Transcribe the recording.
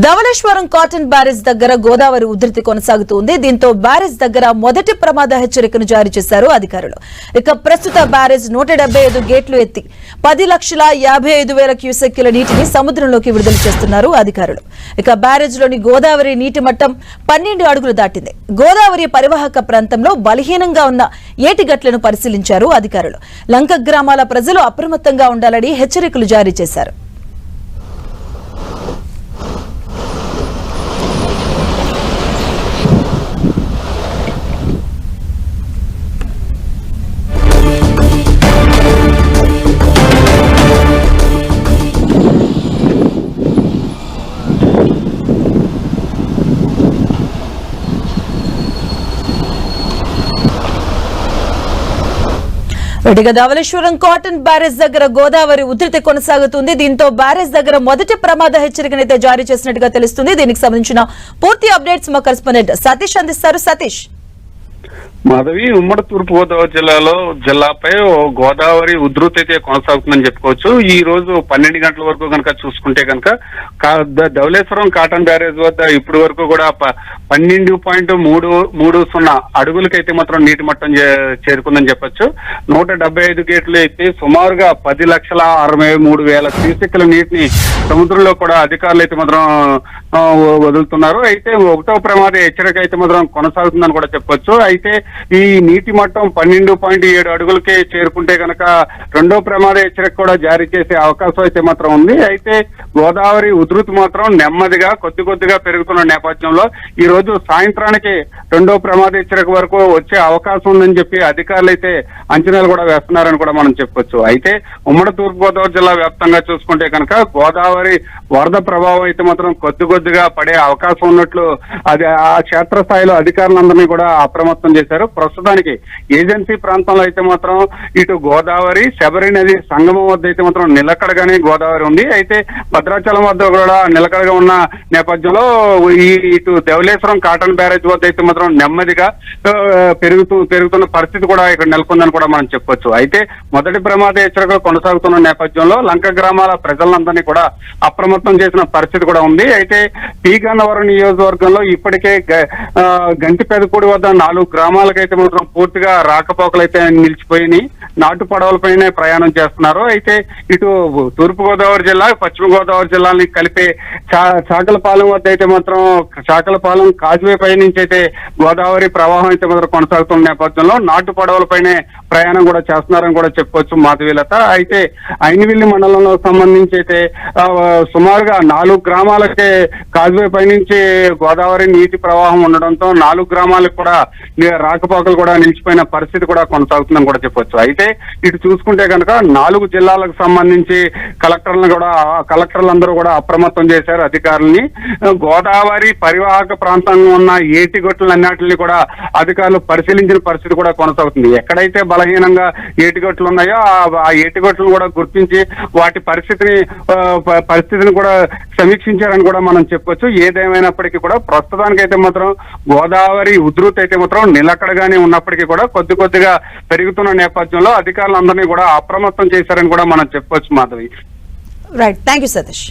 Dhavaleswaram cotton barrage దగ్గర గోదావరి ఉధృతి కొనసాగుతుంది. దీంతో బ్యారేజ్ దగ్గర మొదటి ప్రమాద హెచ్చరికను జారీ చేశారు అధికారులు. ఇక ప్రస్తుత బ్యారేజ్ నూట ఐదు గేట్లు ఎత్తి పది లక్షల యాభై ఐదు వేల క్యూసెక్కుల నీటిని సముద్రంలోకి విడుదల చేస్తున్నారు అధికారులు. ఇక బ్యారేజ్లోని గోదావరి నీటి మట్టం పన్నెండు అడుగులు దాటింది. గోదావరి పరివాహక ప్రాంతంలో బలహీనంగా ఉన్న ఏటిగట్లను పరిశీలించారు అధికారులు. లంక గ్రామాల ప్రజలు అప్రమత్తంగా ఉండాలని హెచ్చరికలు జారీ చేశారు. ఇటుక ధవళేశ్వరం కాటన్ బ్యారేజ్ దగ్గర గోదావరి ఉధృతి కొనసాగుతుంది. దీంతో బ్యారేజ్ దగ్గర మొదటి ప్రమాద హెచ్చరికనైతే జారీ చేసినట్టుగా తెలుస్తుంది. దీనికి సంబంధించిన పూర్తి అప్డేట్స్ మా కరెస్పాండెంట్ సతీష్ అందిస్తారు. సతీష్. మాధవి ఉమ్మడి తూర్పు గోదావరి జిల్లాలో జిల్లాపై గోదావరి ఉధృతి అయితే కొనసాగుతుందని చెప్పుకోవచ్చు. ఈ రోజు పన్నెండు గంటల వరకు కనుక చూసుకుంటే కనుక కా- కాటన్ బ్యారేజ్ వద్ద ఇప్పటి వరకు కూడా ప- పన్నెండు పాయింట్ మూడు మూడు సున్నా అడుగులకైతే మాత్రం నీటి మట్టం చే- చేరుకుందని చెప్పొచ్చు. నూట డెబ్బై ఐదు గేట్లు అయితే సుమారుగా పది లక్షల అరవై మూడు వేల క్యూసెక్ల నీటిని సముద్రంలో కూడా అధికారులు అయితే మాత్రం వదులుతున్నారు. అయితే ఒకటో ప్రమాద హెచ్చరిక అయితే మాత్రం కొనసాగుతుందని కూడా చెప్పొచ్చు. అయితే ఈ నీటి మట్టం పన్నెండు పాయింట్ ఏడు అడుగులకే చేరుకుంటే కనుక రెండో ప్రమాద హెచ్చరిక కూడా జారీ చేసే అవకాశం అయితే మాత్రం ఉంది. అయితే గోదావరి ఉధృతి మాత్రం నెమ్మదిగా కొద్ది కొద్దిగా పెరుగుతున్న నేపథ్యంలో ఈ రోజు సాయంత్రానికి రెండో ప్రమాద హెచ్చరిక వరకు వచ్చే అవకాశం ఉందని చెప్పి అధికారులు అయితే అంచనాలు కూడా వేస్తున్నారని కూడా మనం చెప్పొచ్చు. అయితే ఉమ్మడి తూర్పు గోదావరి జిల్లా వ్యాప్తంగా చూసుకుంటే కనుక గోదావరి వరద ప్రభావం అయితే మాత్రం కొద్ది కొద్దిగా పడే అవకాశం ఉన్నట్లు అది ఆ క్షేత్రస్థాయిలో అధికారులందరినీ కూడా అప్రమత్తం చేశారు. ప్రస్తుతానికి ఏజెన్సీ ప్రాంతంలో అయితే మాత్రం ఇటు గోదావరి శబరి నది సంగమం వద్ద అయితే మాత్రం నిలకడగానే గోదావరి ఉంది. అయితే భద్రాచలం వద్ద కూడా నిలకడగా ఉన్న నేపథ్యంలో ఈ ఇటు ధవళేశ్వరం కాటన్ బ్యారేజ్ వద్ద అయితే మాత్రం నెమ్మదిగా పెరుగుతూ పెరుగుతున్న పరిస్థితి కూడా ఇక్కడ నెలకొందని కూడా మనం చెప్పొచ్చు. అయితే మొదటి ప్రమాద హెచ్చరికలు కొనసాగుతున్న నేపథ్యంలో లంక గ్రామాల ప్రజలందరినీ కూడా అప్రమత్తం చేసిన పరిస్థితి కూడా ఉంది. అయితే టీ గన్నవరం నియోజకవర్గంలో ఇప్పటికే గ- వద్ద నాలుగు గ్రామాలకైతే మాత్రం పూర్తిగా రాకపోకలు అయితే నిలిచిపోయినాయి. నాటు పడవలపైనే ప్రయాణం చేస్తున్నారు. అయితే ఇటు తూర్పు గోదావరి జిల్లా పశ్చిమ గోదావరి జిల్లాని కలిపే చా- చాకలపాలెం వద్ద అయితే మాత్రం చాకలపాలెం కాజ్వే పై నుంచి అయితే గోదావరి ప్రవాహం అయితే మాత్రం కొనసాగుతున్న నేపథ్యంలో నాటు పడవలపైనే ప్రయాణం కూడా చేస్తున్నారని కూడా చెప్పుకోవచ్చు మాధవీలత. అయితే ఐనివిల్లి మండలంలో సంబంధించి అయితే సుమారుగా నాలుగు గ్రామాలకే కాజ్వే పై నుంచి గోదావరి నీటి ప్రవాహం ఉండడంతో నాలుగు గ్రామాలకు కూడా రాకపోకలు కూడా నిలిచిపోయిన పరిస్థితి కూడా కొనసాగుతుందని కూడా చెప్పొచ్చు. అయితే ఇటు చూసుకుంటే కనుక నాలుగు జిల్లాలకు సంబంధించి కలెక్టర్లను కూడా కలెక్టర్లందరూ కూడా అప్రమత్తం చేశారు అధికారుల్ని. గోదావరి పరివాహక ప్రాంతంలో ఉన్న ఏటిగొట్లన్నిటిని కూడా అధికారులు పరిశీలించిన పరిస్థితి కూడా కొనసాగుతుంది. ఎక్కడైతే బలహీనంగా ఏటిగొట్లు ఉన్నాయో ఆ- ఆ ఏటిగొట్లను కూడా గుర్తించి వాటి పరిస్థితిని పరిస్థితిని కూడా సమీక్షించారని కూడా మనం మనం చెప్పొచ్చు. ఏదేమైనప్పటికీ కూడా ప్రస్తుతానికైతే మాత్రం గోదావరి ఉధృతి అయితే మాత్రం నిలకడగానే ఉన్నప్పటికీ కూడా కొద్ది కొద్దిగా పెరుగుతున్న నేపథ్యంలో అధికారులందరినీ కూడా అప్రమత్తం చేశారని కూడా మనం చెప్పొచ్చు Madhavi. Right thank you Satish